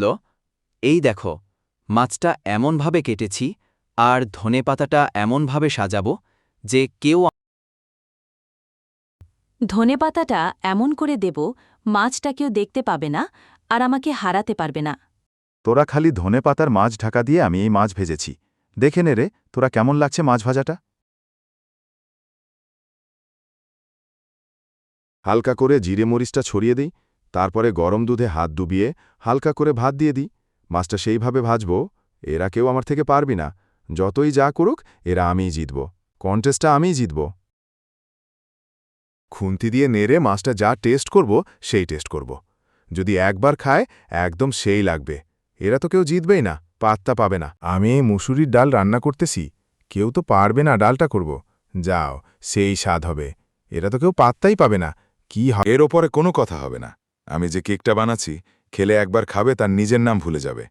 হলো এই দেখো মাছটা এমনভাবে কেটেছি আর ধনেপাতাটা এমনভাবে সাজাবো যে কেউ ধনেপাতাটা এমন করে দেব মাছটা কেউ দেখতে পাবে না আর আমাকে হারাতে পারবে না। তোরা খালি ধনে পাতার মাছ ঢাকা দিয়ে আমি এই মাছ ভেজেছি। দেখে নে রে তোরা কেমন লাগছে মাছ ভাজাটা? হালকা করে জিরে মরিচটা ছড়িয়ে দিই তারপরে গরম দুধে হাত ডুবিয়ে হালকা করে ভাত দিয়ে দিই। মাছটা সেইভাবে ভাজবো, এরা কেউ আমার থেকে পারবি না। যতই যা করুক, এরা আমিই জিতব। কন্টেস্টটা আমিই জিতব। খুন্তি দিয়ে নেড়ে মাছটা যা টেস্ট করব, সেই টেস্ট করব। যদি একবার খায়, একদম সেই লাগবে। এরা তো কেউ জিতবেই না, পাত্তা পাবে না। আমি মুসুরির ডাল রান্না করতেছি। কেউ তো পারবে না ডালটা করব। যাও, সেই স্বাদ হবে। এরা তো কেউ পাত্তাই পাবে না। কি এর ওপরে কোনো কথা হবে না। আমি যে কেকটা বানাচ্ছি খেলে একবার খাবে তার নিজের নাম ভুলে যাবে।